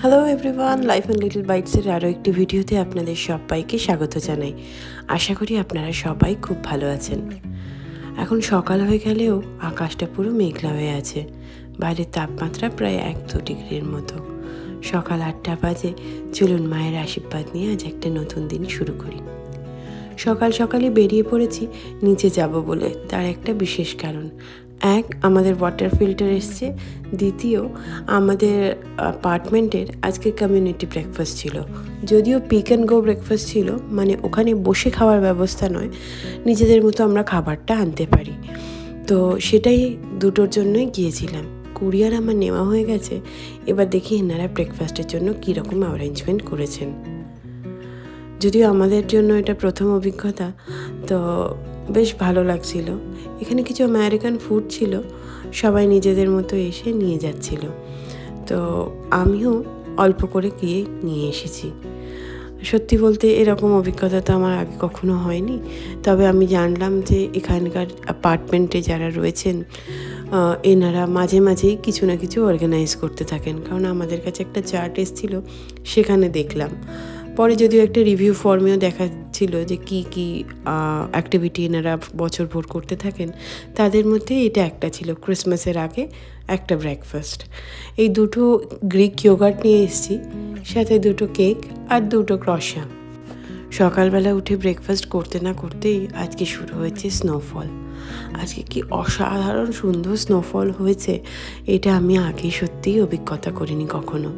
Hello everyone life and little বাইটসের আরও একটি ভিডিওতে আপনাদের সবাইকে স্বাগত জানাই। আশা করি আপনারা সবাই খুব ভালো আছেন। এখন সকাল হয়ে গেলেও আকাশটা পুরো মেঘলা হয়ে আছে। বাইরের তাপমাত্রা প্রায় এক দু ডিগ্রির মতো। সকাল আটটা বাজে, চলুন মায়ের আশীর্বাদ নিয়ে আজ একটা নতুন দিন শুরু করি। সকাল সকালে বেরিয়ে পড়েছি, নিচে যাব বলে, তার একটা বিশেষ কারণ। এক, আমাদের ওয়াটার ফিল্টার এসছে। দ্বিতীয়, আমাদের অ্যাপার্টমেন্টের আজকে কমিউনিটি ব্রেকফাস্ট ছিল। যদিও পিক অ্যান্ড গো ব্রেকফাস্ট ছিল মানে ওখানে বসে খাওয়ার ব্যবস্থা নয়, নিজেদের মতো আমরা খাবারটা আনতে পারি। তো সেটাই দুটোর জন্যই গিয়েছিলাম। কুরিয়ার আমার নেওয়া হয়ে গেছে, এবার দেখি এনারা ব্রেকফাস্টের জন্য কীরকম অ্যারেঞ্জমেন্ট করেছেন। যদিও আমাদের জন্য এটা প্রথম অভিজ্ঞতা, তো বেশ ভালো লাগছিল। এখানে কিছু আমেরিকান ফুড ছিল, সবাই নিজেদের মতো এসে নিয়ে যাচ্ছিল। তো আমিও অল্প করে গিয়ে নিয়ে এসেছি। সত্যি বলতে এরকম অভিজ্ঞতা তো আমার আগে কখনো হয়নি। তবে আমি জানলাম যে এখানকার অ্যাপার্টমেন্টে যারা রয়েছেন এনারা মাঝে মাঝেই কিছু না কিছু অর্গানাইজ করতে থাকেন। কারণ আমাদের কাছে একটা চার্ট এসেছিল, সেখানে দেখলাম। পরে যদিও একটা রিভিউ ফর্মেও দেখাচ্ছিল যে কি কি অ্যাক্টিভিটি এনারা বছর ভোর করতে থাকেন, তাদের মধ্যে এটা একটা ছিল। ক্রিসমাসের আগে একটা ব্রেকফাস্ট এই দুটো গ্রিক ইয়োগার্ট নিয়ে এসেছি, সাথে দুটো কেক আর দুটো ক্রসা সকালবেলা উঠে ব্রেকফাস্ট করতে না করতেই আজকে শুরু হয়েছে স্নোফল আজকে কি অসাধারণ সুন্দর স্নোফল হয়েছে, এটা আমি আগে সত্যিই অভিজ্ঞতা করিনি কখনো।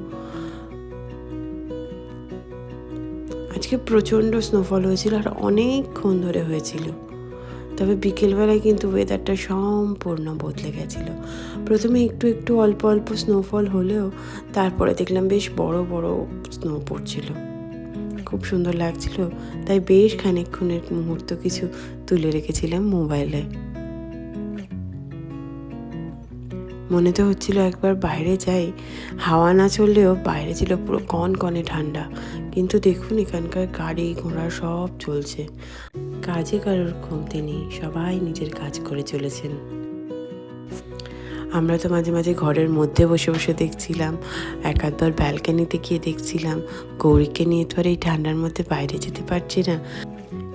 আজকে প্রচণ্ড স্নোফল হয়েছিল আর অনেকক্ষণ ধরে হয়েছিল। তবে বিকেলবেলায় কিন্তু ওয়েদারটা সম্পূর্ণ বদলে গেছিল। প্রথমে একটু একটু অল্প অল্প স্নোফল হলেও তারপরে দেখলাম বেশ বড় বড় স্নো পড়ছিল। খুব সুন্দর লাগছিল, তাই বেশ খানিকক্ষণের মুহূর্ত কিছু তুলে রেখেছিলাম মোবাইলে মনে তো হচ্ছিল একবার বাইরে যাই। হাওয়া না চললেও বাইরে ছিল পুরো কন কনে ঠান্ডা। কিন্তু দেখুন এখানকার গাড়ি ঘোড়া সব চলছে। কাজে কারোর কমতি নেই, সবাই নিজের কাজ করে চলেছেন। আমরা তো মাঝে মাঝে ঘরের মধ্যে বসে বসে দেখছিলাম এক আধবার ব্যালকানিতে গিয়ে দেখছিলাম, গৌরীকে নিয়ে তো আর এই ঠান্ডার মধ্যে বাইরে যেতে পারছি না।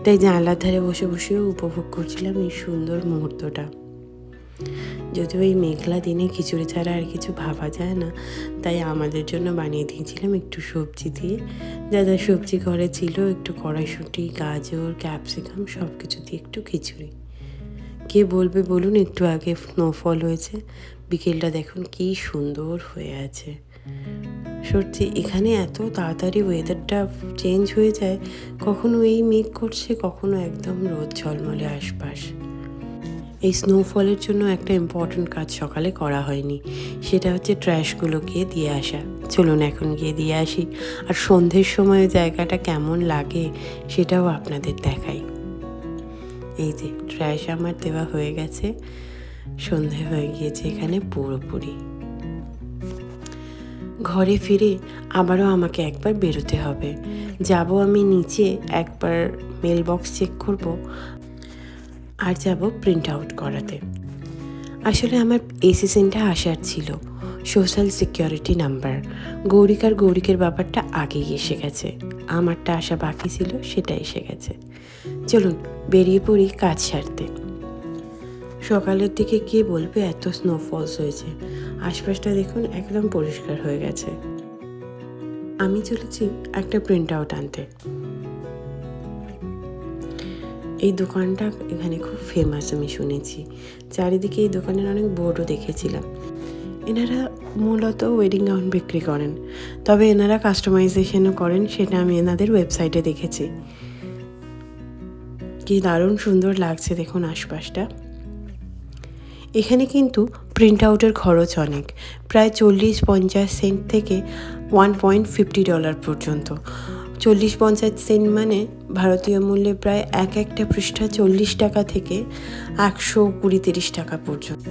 তাই জানলার ধারে বসে বসেও উপভোগ করছিলাম এই সুন্দর মুহূর্তটা। যদিও এই মেঘলা দিনে খিচুড়ি ছাড়া আর কিছু ভাবা যায় না, তাই আমাদের জন্য বানিয়ে দিয়েছিলাম একটু সবজি দিয়ে। যা যা সবজি ঘরে ছিল, একটু কড়াইশুঁটি, গাজর, ক্যাপসিকাম সব কিছু দিয়ে একটু খিচুড়ি। কে বলবে বলুন, একটু আগে স্নোফল হয়েছে, বিকেলটা দেখুন কি সুন্দর হয়ে আছে। সত্যি, এখানে এত তাড়াতাড়ি ওয়েদারটা চেঞ্জ হয়ে যায়, কখনো এই মেঘ করছে, কখনো একদম রোদ ঝলমলে আশপাশ। এই স্নোফলের জন্য একটা ইম্পর্ট্যান্ট কাজ সকালে করা হয়নি। সেটা হচ্ছে ট্র্যাশগুলো গিয়ে দিয়ে আসা। চলুন এখন গিয়ে দিয়ে আসি। আর সন্ধ্যের সময় জায়গাটা কেমন লাগে, সেটাও আপনাদের দেখাই। এই যে ট্র্যাশ আমার দেওয়া হয়ে গেছে। সন্ধে হয়ে গিয়েছে এখানে পুরোপুরি। ঘরে ফিরে আবারও আমাকে একবার বেরোতে হবে। যাব আমি নিচে, একবার মেল বক্স চেক করব। আর যাব প্রিন্ট আউট করাতে। আসলে আমার এসিসেনটা আসার ছিল সোশ্যাল সিকিউরিটি নাম্বার গৌরিকার গৌরিকের ব্যাপারটা আগেই এসে গেছে। আমারটা আসা বাকি ছিল সেটা এসে গেছে। চলুন, বেরিয়ে পড়ি কাজ সারতে। সকালের দিকে কে বলবে এত স্নোফলস হয়েছে? আশপাশটা দেখুন একদম পরিষ্কার হয়ে গেছে। আমি চলেছি একটা প্রিন্ট আউট আনতে। এই দোকানটা এখানে খুব ফেমাস আমি শুনেছি। চারিদিকে এই দোকানের অনেক বোর্ডও দেখেছিলাম। এনারা মূলত ওয়েডিং গাউন বিক্রি করেন। তবে এনারা কাস্টমাইজেশনও করেন, সেটা আমি এনাদের ওয়েবসাইটে দেখেছি। কি দারুণ সুন্দর লাগছে দেখুন আশপাশটা। এখানে কিন্তু প্রিন্ট আউটের খরচ অনেক। প্রায় চল্লিশ পঞ্চাশ সেন্ট থেকে ওয়ান পয়েন্ট ফিফটি ডলার পর্যন্ত। চল্লিশ পঞ্চাশ সেন্ট মানে ভারতীয় মূল্যে প্রায় এক একটা পৃষ্ঠা চল্লিশ টাকা থেকে একশো কুড়ি তিরিশ টাকা পর্যন্ত।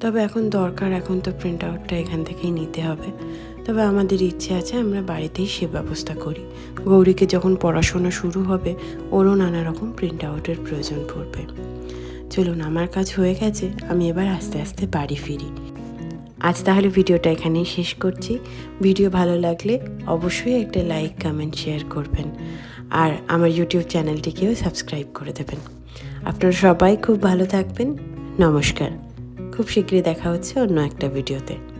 তবে এখন দরকার, এখন তো প্রিন্ট আউটটা এখান থেকেই নিতে হবে। তবে আমাদের ইচ্ছে আছে আমরা বাড়িতেই সে ব্যবস্থা করি। গৌরীকে যখন পড়াশোনা শুরু হবে, ওরও নানা রকম প্রিন্ট আউটের প্রয়োজন পড়বে। চলুন, আমার কাজ হয়ে গেছে, আমি এবার আস্তে আস্তে বাড়ি ফিরি। আজ তাহলে ভিডিওটা এখানেই শেষ করছি। ভিডিও ভালো লাগলে অবশ্যই একটা লাইক কমেন্ট শেয়ার করবেন। আর আমার ইউটিউব চ্যানেলটিকেও সাবস্ক্রাইব করে দেবেন। আপনারা সবাই খুব ভালো থাকবেন। নমস্কার। খুব শীঘ্রই দেখা হচ্ছে অন্য একটা ভিডিওতে।